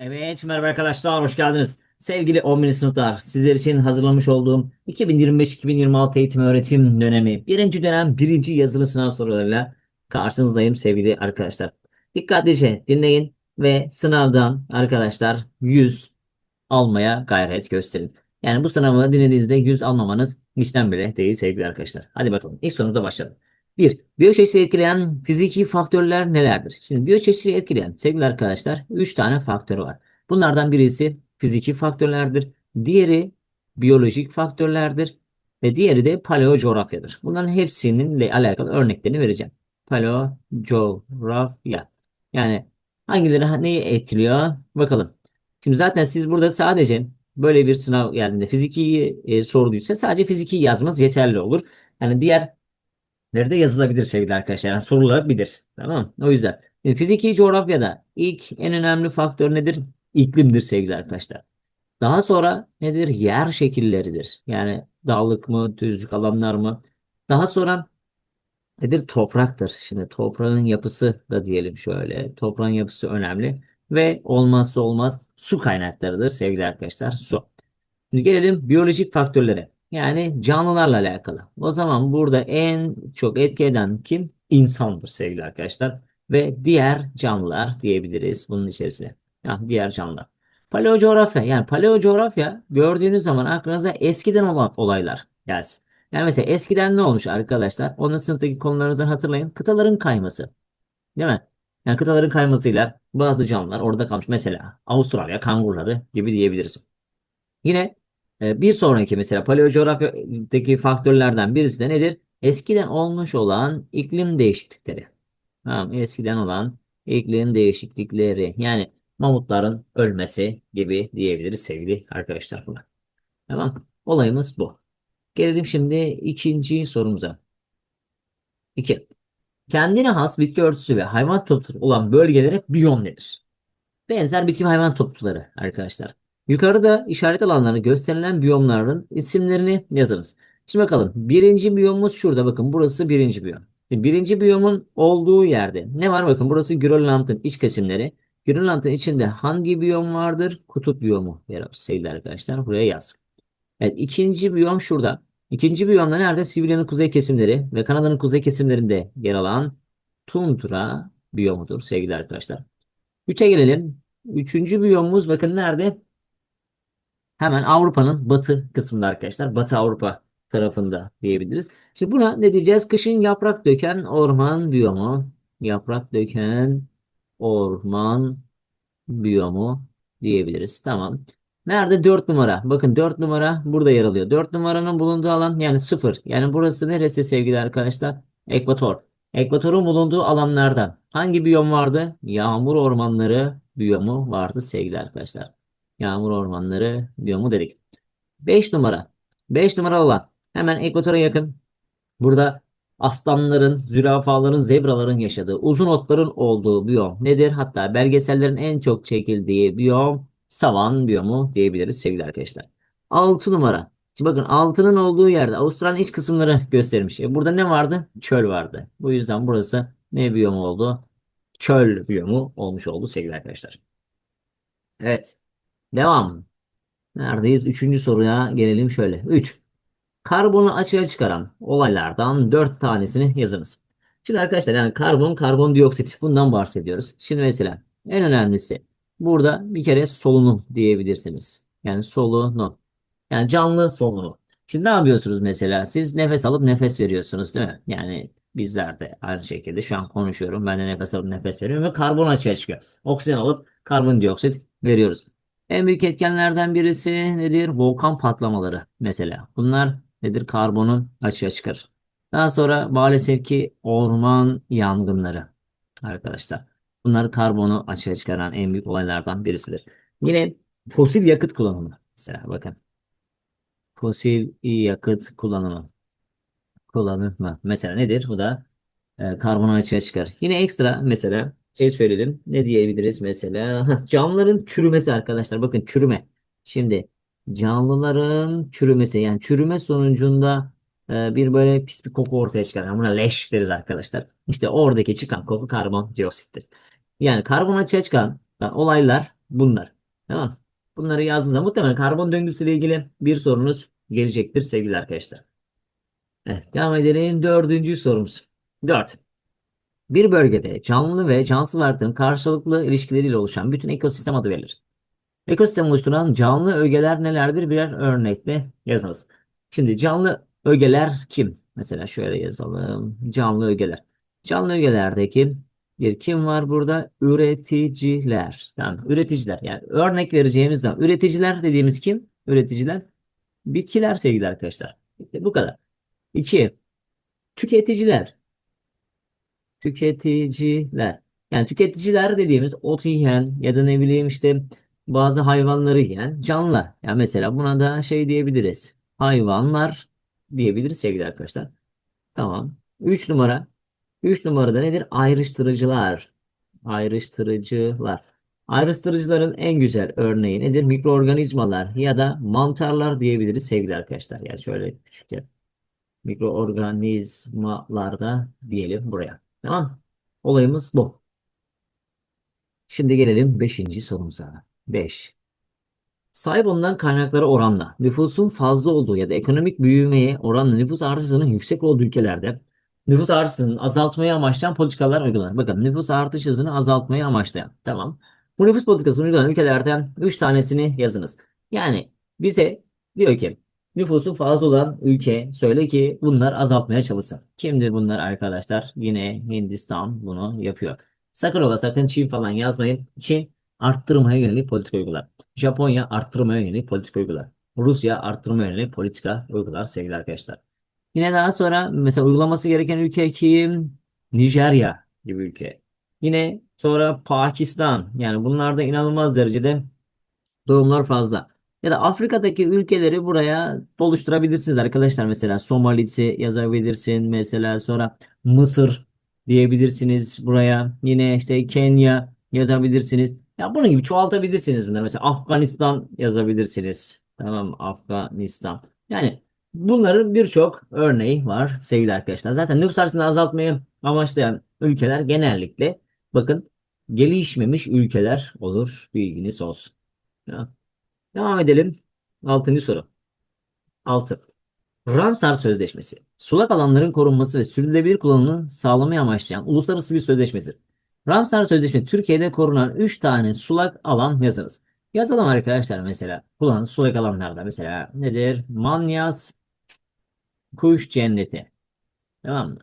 Evet, merhaba arkadaşlar, hoş geldiniz. Sevgili 11. sınıflar, sizler için hazırlamış olduğum 2025-2026 eğitim öğretim dönemi birinci dönem birinci yazılı sınav sorularıyla karşınızdayım sevgili arkadaşlar. Dikkatlice dinleyin ve sınavdan arkadaşlar 100 almaya gayret gösterin. Yani bu sınavı dinlediğinizde 100 almamanız işten bile değil sevgili arkadaşlar. Hadi bakalım ilk sorumuza başlayalım. 1. Biyoçeşitliği etkileyen fiziki faktörler nelerdir? Şimdi biyoçeşitliği etkileyen sevgili arkadaşlar 3 tane faktör var. Bunlardan birisi fiziki faktörlerdir. Diğeri biyolojik faktörlerdir. Ve diğeri de paleocoğrafyadır. Bunların hepsinin ile alakalı örneklerini vereceğim. Paleocoğrafya. Yani hangileri neyi etkiliyor? Bakalım. Şimdi zaten siz burada sadece böyle bir sınav geldiğinde fiziki e, sorduysa sadece fiziki yazmanız yeterli olur. Yani diğer Nerede yazılabilir sevgili arkadaşlar. Yani sorulabilir. Tamam mı? O yüzden. fiziki coğrafyada ilk en önemli faktör nedir? İklimdir sevgili arkadaşlar. Daha sonra nedir? Yer şekilleridir. Yani dağlık mı, düzlük alanlar mı? Daha sonra nedir? Topraktır. Şimdi toprağın yapısı da diyelim şöyle. Toprağın yapısı önemli. Ve olmazsa olmaz su kaynaklarıdır sevgili arkadaşlar. Su. Şimdi gelelim biyolojik faktörlere. Yani canlılarla alakalı. O zaman burada en çok etki eden kim? İnsandır sevgili arkadaşlar. Ve diğer canlılar diyebiliriz bunun içerisine. Yani diğer canlılar. Paleocoğrafya. Yani paleocoğrafya gördüğünüz zaman aklınıza eskiden olan olaylar gelsin. Yani mesela eskiden ne olmuş arkadaşlar? Onun sınıftaki konularınızdan hatırlayın. Kıtaların kayması. Değil mi? Yani kıtaların kaymasıyla bazı canlılar orada kalmış. Mesela Avustralya kanguruları gibi diyebiliriz. Yine bir sonraki mesela paleocoğrafyadaki faktörlerden birisi de nedir? Eskiden olmuş olan iklim değişiklikleri. Tamam, eskiden olan iklim değişiklikleri. Yani mamutların ölmesi gibi diyebiliriz sevgili arkadaşlar buna. Tamam. Olayımız bu. Gelelim şimdi ikinci sorumuza. 2. Kendine has bitki örtüsü ve hayvan topluluğu olan bölgelere biyom denir. Benzer bitki ve hayvan toplulukları arkadaşlar. Yukarıda işaret alanlarına gösterilen biyomların isimlerini yazınız. Şimdi bakalım. Birinci biyomumuz şurada. Bakın burası birinci biyom. Birinci biyomun olduğu yerde ne var? Bakın burası Grönland'ın iç kesimleri. Grönland'ın içinde hangi biyom vardır? Kutup biyomu sevgili arkadaşlar. Buraya yaz. Evet ikinci biyom şurada. İkinci biyomda nerede? Sibirya'nın kuzey kesimleri ve Kanada'nın kuzey kesimlerinde yer alan tundra biyomudur sevgili arkadaşlar. Üçe gelelim. Üçüncü biyomumuz bakın nerede? Hemen Avrupa'nın batı kısmında arkadaşlar. Batı Avrupa tarafında diyebiliriz. Şimdi buna ne diyeceğiz? Kışın yaprak döken orman biyomu. Yaprak döken orman biyomu diyebiliriz. Tamam. Nerede? 4 numara. Bakın 4 numara burada yer alıyor. 4 numaranın bulunduğu alan yani 0. Yani burası neresi sevgili arkadaşlar? Ekvator. Ekvatorun bulunduğu alanlardan hangi biyom vardı? Yağmur ormanları biyomu vardı sevgili arkadaşlar. Yağmur ormanları biyomu dedik. 5 numara. 5 numara olan hemen ekvatora yakın. Burada aslanların, zürafaların, zebraların yaşadığı, uzun otların olduğu biyom nedir? Hatta belgesellerin en çok çekildiği biyom savan biyomu diyebiliriz sevgili arkadaşlar. 6 numara. Şimdi bakın altının olduğu yerde Avustralya'nın iç kısımları göstermiş. E burada ne vardı? Çöl vardı. Bu yüzden burası ne biyomu oldu? Çöl biyomu olmuş oldu sevgili arkadaşlar. Evet. Devam. Neredeyiz? Üçüncü soruya gelelim şöyle. 3. Karbonu açığa çıkaran olaylardan 4 tanesini yazınız. Şimdi arkadaşlar yani karbon, karbondioksit bundan bahsediyoruz. Şimdi mesela en önemlisi burada bir kere solunum diyebilirsiniz. Yani solunum. Yani canlı solunum. Şimdi ne yapıyorsunuz mesela? Siz nefes alıp nefes veriyorsunuz değil mi? Yani bizler de aynı şekilde şu an konuşuyorum. Ben de nefes alıp nefes veriyorum ve karbon açığa çıkıyor. Oksijen alıp karbondioksit veriyoruz. En büyük etkenlerden birisi nedir? Volkan patlamaları mesela. Bunlar nedir? Karbonu açığa çıkarır. Daha sonra maalesef ki orman yangınları arkadaşlar. Bunlar karbonu açığa çıkaran en büyük olaylardan birisidir. Yine fosil yakıt kullanımı. Mesela bakın. Fosil yakıt kullanımı. Kullanımı. Mesela nedir? Bu da e, karbonu açığa çıkar. Yine ekstra mesela şey söyledim. Ne diyebiliriz mesela? Canlıların çürümesi arkadaşlar. Bakın çürüme. Şimdi canlıların çürümesi yani çürüme sonucunda e, bir böyle pis bir koku ortaya çıkar. Yani buna leş deriz arkadaşlar. İşte oradaki çıkan koku karbondioksittir. Yani karbon açığa çıkan olaylar bunlar. Tamam. Bunları yazdığınızda muhtemelen karbon döngüsüyle ilgili bir sorunuz gelecektir sevgili arkadaşlar. Evet, devam edelim. Dördüncü sorumuz. Dört. Bir bölgede canlı ve cansız varlıkların karşılıklı ilişkileriyle oluşan bütün ekosistem adı verilir. Ekosistem oluşturan canlı ögeler nelerdir? Birer örnekle yazınız. Şimdi canlı ögeler kim? Mesela şöyle yazalım. Canlı ögeler. Canlı ögelerdeki bir kim var burada? Üreticiler. Yani üreticiler. Yani örnek vereceğimiz zaman üreticiler dediğimiz kim? Üreticiler bitkiler sevgili arkadaşlar. Bu kadar. İki, tüketiciler. Tüketiciler. Yani tüketiciler dediğimiz ot yiyen ya da ne bileyim işte bazı hayvanları yiyen canlılar. Yani mesela buna da şey diyebiliriz. Hayvanlar diyebiliriz sevgili arkadaşlar. Tamam. 3 numara. 3 numarada nedir? Ayrıştırıcılar. Ayrıştırıcılar. Ayrıştırıcıların en güzel örneği nedir? Mikroorganizmalar ya da mantarlar diyebiliriz sevgili arkadaşlar. Yani şöyle küçük mikroorganizmalarda diyelim buraya. Tamam. Olayımız bu. Şimdi gelelim 5. sorumuza. 5. Sahip olunan kaynaklara oranla nüfusun fazla olduğu ya da ekonomik büyümeye oranla nüfus artışının yüksek olduğu ülkelerde nüfus artışını azaltmayı amaçlayan politikalar uygulanır. Bakın nüfus artış hızını azaltmayı amaçlayan. Tamam. Bu nüfus politikasını uygulanan ülkelerden 3 tanesini yazınız. Yani bize diyor ki Nüfusu fazla olan ülke söyle ki bunlar azaltmaya çalışsın. Kimdir bunlar arkadaşlar? Yine Hindistan bunu yapıyor. Sakın ola sakın Çin falan yazmayın. Çin arttırmaya yönelik politika uygular. Japonya arttırmaya yönelik politika uygular. Rusya arttırmaya yönelik politika uygular sevgili arkadaşlar. Yine daha sonra mesela uygulaması gereken ülke kim? Nijerya gibi ülke. Yine sonra Pakistan. Yani bunlarda inanılmaz derecede doğumlar fazla. Ya da Afrika'daki ülkeleri buraya doluşturabilirsiniz arkadaşlar. Mesela Somalisi yazabilirsin. Mesela sonra Mısır diyebilirsiniz buraya. Yine işte Kenya yazabilirsiniz. Ya bunun gibi çoğaltabilirsiniz bunları. Mesela Afganistan yazabilirsiniz. Tamam Afganistan. Yani bunların birçok örneği var sevgili arkadaşlar. Zaten nüfus artışını azaltmayı amaçlayan ülkeler genellikle bakın gelişmemiş ülkeler olur. Bilginiz olsun. Ya. Devam edelim. Altıncı soru. 6. Ramsar Sözleşmesi, sulak alanların korunması ve sürdürülebilir kullanımını sağlamayı amaçlayan uluslararası bir sözleşmedir. Ramsar Sözleşmesi Türkiye'de korunan 3 tane sulak alan yazınız. Yazalım arkadaşlar mesela. Kullanılan sulak alanlarda mesela nedir? Manyas Kuş Cenneti. Tamam mı?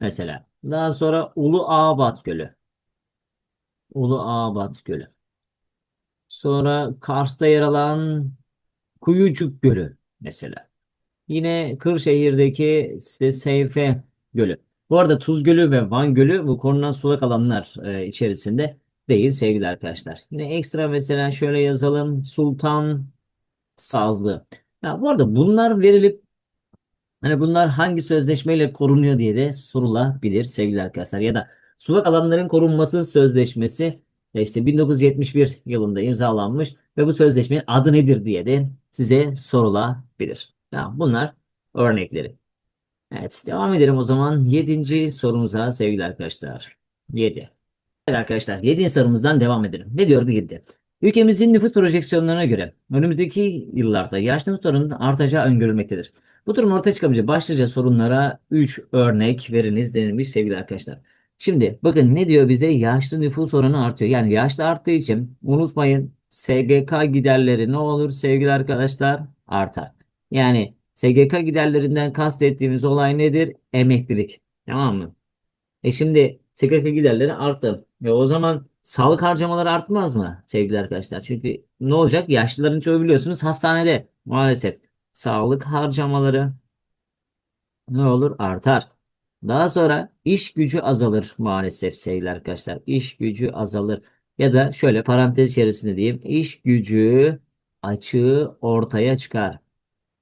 Mesela. Daha sonra Ulu Ağabat Gölü. Ulu Ağabat Gölü. Sonra Kars'ta yer alan Kuyucuk Gölü mesela. Yine Kırşehir'deki işte Seyfe Gölü. Bu arada Tuz Gölü ve Van Gölü bu korunan sulak alanlar e, içerisinde değil sevgili arkadaşlar. Yine ekstra mesela şöyle yazalım. Sultan Sazlı. Ya bu arada bunlar verilip hani bunlar hangi sözleşmeyle korunuyor diye de sorulabilir sevgili arkadaşlar. Ya da sulak alanların korunması sözleşmesi işte 1971 yılında imzalanmış ve bu sözleşmenin adı nedir diye de size sorulabilir. Tamam, bunlar örnekleri. Evet, devam edelim o zaman 7. sorumuza sevgili arkadaşlar. 7. Evet arkadaşlar 7. sorumuzdan devam edelim. Ne diyordu 7? Ülkemizin nüfus projeksiyonlarına göre önümüzdeki yıllarda yaşlı nüfus artacağı öngörülmektedir. Bu durum ortaya çıkınca başlıca sorunlara 3 örnek veriniz denilmiş sevgili arkadaşlar. Şimdi bakın ne diyor bize? Yaşlı nüfus oranı artıyor. Yani yaşlı arttığı için unutmayın SGK giderleri ne olur sevgili arkadaşlar? Artar. Yani SGK giderlerinden kastettiğimiz olay nedir? Emeklilik. Tamam mı? E şimdi SGK giderleri arttı. Ve o zaman sağlık harcamaları artmaz mı sevgili arkadaşlar? Çünkü ne olacak? Yaşlıların çoğu biliyorsunuz hastanede maalesef. Sağlık harcamaları ne olur? Artar. Daha sonra iş gücü azalır maalesef sevgili arkadaşlar. İş gücü azalır. Ya da şöyle parantez içerisinde diyeyim. İş gücü açığı ortaya çıkar.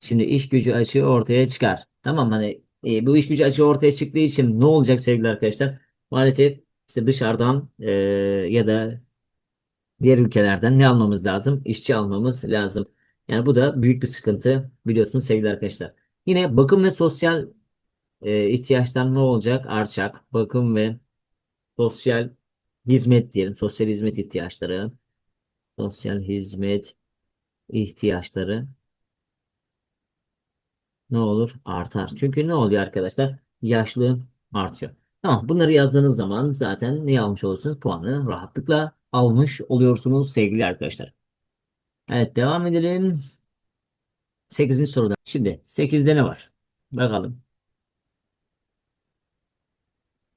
Şimdi iş gücü açığı ortaya çıkar. Tamam hani e, bu iş gücü açığı ortaya çıktığı için ne olacak sevgili arkadaşlar? Maalesef işte dışarıdan e, ya da diğer ülkelerden ne almamız lazım? İşçi almamız lazım. Yani bu da büyük bir sıkıntı biliyorsunuz sevgili arkadaşlar. Yine bakım ve sosyal e, ihtiyaçlar ne olacak? Artacak. Bakım ve sosyal hizmet diyelim. Sosyal hizmet ihtiyaçları sosyal hizmet ihtiyaçları ne olur? Artar. Çünkü ne oluyor arkadaşlar? Yaşlı artıyor. Tamam bunları yazdığınız zaman zaten ne almış olursunuz? Puanı rahatlıkla almış oluyorsunuz sevgili arkadaşlar. Evet devam edelim. Sekizinci soruda. Şimdi sekizde ne var? Bakalım.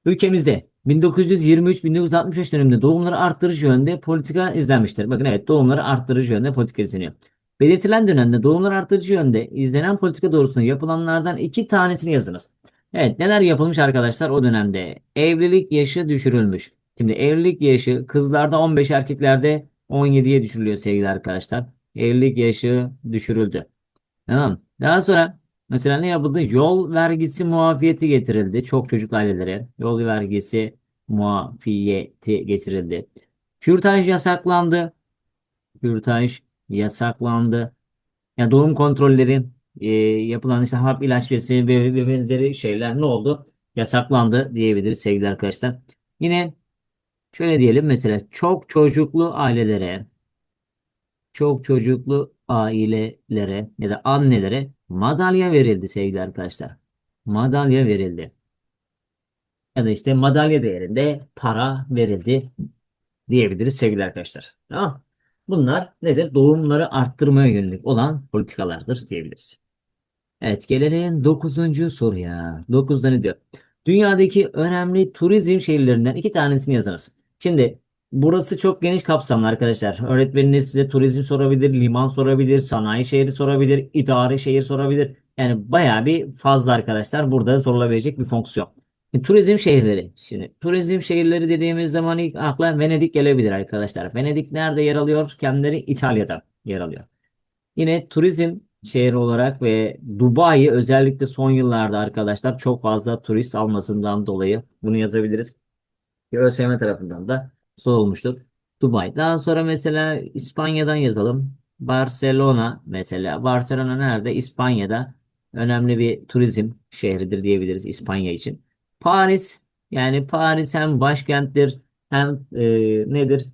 Ülkemizde 1923-1965 döneminde doğumları arttırıcı yönde politika izlenmiştir. Bakın evet doğumları arttırıcı yönde politika izleniyor. Belirtilen dönemde doğumları arttırıcı yönde izlenen politika doğrultusunda yapılanlardan iki tanesini yazınız. Evet neler yapılmış arkadaşlar o dönemde? Evlilik yaşı düşürülmüş. Şimdi evlilik yaşı kızlarda 15 erkeklerde 17'ye düşürülüyor sevgili arkadaşlar. Evlilik yaşı düşürüldü. Tamam. Daha sonra mesela ne yapıldı? Yol vergisi muafiyeti getirildi. Çok çocuk ailelere yol vergisi muafiyeti getirildi. Kürtaj yasaklandı. Kürtaj yasaklandı. Ya doğum kontrolleri e, yapılan işte hap ilaççısı ve, ve benzeri şeyler ne oldu? Yasaklandı diyebiliriz sevgili arkadaşlar. Yine şöyle diyelim mesela çok çocuklu ailelere çok çocuklu ailelere ya da annelere madalya verildi sevgili arkadaşlar. Madalya verildi. Ya da işte madalya değerinde para verildi diyebiliriz sevgili arkadaşlar. Tamam. Bunlar nedir? Doğumları arttırmaya yönelik olan politikalardır diyebiliriz. Evet gelelim dokuzuncu soruya. Dokuzda ne diyor? Dünyadaki önemli turizm şehirlerinden iki tanesini yazınız. Şimdi burası çok geniş kapsamlı arkadaşlar. Öğretmeniniz size turizm sorabilir, liman sorabilir, sanayi şehri sorabilir, idari şehir sorabilir. Yani bayağı bir fazla arkadaşlar burada sorulabilecek bir fonksiyon. Şimdi, turizm şehirleri. Şimdi turizm şehirleri dediğimiz zaman ilk akla Venedik gelebilir arkadaşlar. Venedik nerede yer alıyor? Kendileri İtalya'da yer alıyor. Yine turizm şehri olarak ve Dubai özellikle son yıllarda arkadaşlar çok fazla turist almasından dolayı bunu yazabiliriz. ÖSYM tarafından da sorulmuştur. Dubai. Daha sonra mesela İspanya'dan yazalım. Barcelona mesela. Barcelona nerede? İspanya'da önemli bir turizm şehridir diyebiliriz İspanya için. Paris yani Paris hem başkenttir hem e, nedir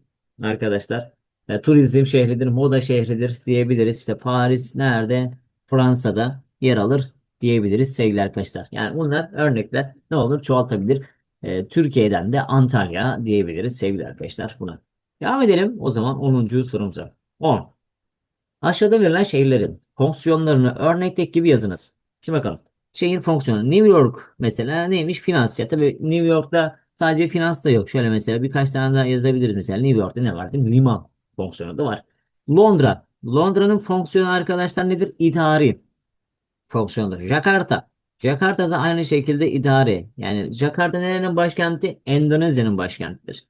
arkadaşlar? E, turizm şehridir, moda şehridir diyebiliriz. İşte Paris nerede? Fransa'da yer alır diyebiliriz sevgili arkadaşlar. Yani bunlar örnekler ne olur çoğaltabilir. E, Türkiye'den de Antalya diyebiliriz sevgili arkadaşlar buna. Devam edelim o zaman 10. sorumuza. 10. Aşağıda verilen şehirlerin fonksiyonlarını örnekteki gibi yazınız. Şimdi bakalım. Şehir fonksiyonu. New York mesela neymiş? Finans. Ya tabii New York'ta sadece finans da yok. Şöyle mesela birkaç tane daha yazabiliriz. Mesela New York'ta ne var değil mi? Liman fonksiyonu da var. Londra. Londra'nın fonksiyonu arkadaşlar nedir? İdari fonksiyonudur. Jakarta. Jakarta da aynı şekilde idari. Yani Jakarta nerenin başkenti? Endonezya'nın başkentidir.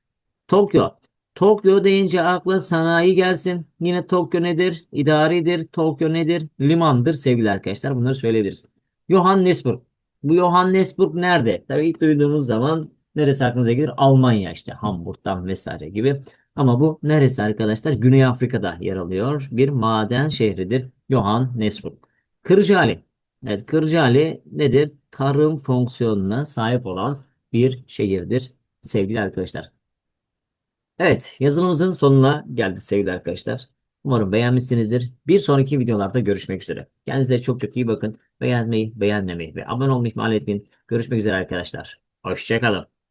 Tokyo. Tokyo deyince akla sanayi gelsin. Yine Tokyo nedir? İdaridir. Tokyo nedir? Limandır sevgili arkadaşlar. Bunları söyleyebiliriz. Johannesburg. Bu Johannesburg nerede? Tabii ilk duyduğunuz zaman neresi aklınıza gelir? Almanya işte Hamburg'dan vesaire gibi. Ama bu neresi arkadaşlar? Güney Afrika'da yer alıyor. Bir maden şehridir. Johannesburg. Kırcaali. Evet Kırcaali nedir? Tarım fonksiyonuna sahip olan bir şehirdir sevgili arkadaşlar. Evet yazılımımızın sonuna geldik sevgili arkadaşlar. Umarım beğenmişsinizdir. Bir sonraki videolarda görüşmek üzere. Kendinize çok çok iyi bakın. Beğenmeyi, beğenmemeyi ve abone olmayı ihmal etmeyin. Görüşmek üzere arkadaşlar. Hoşçakalın.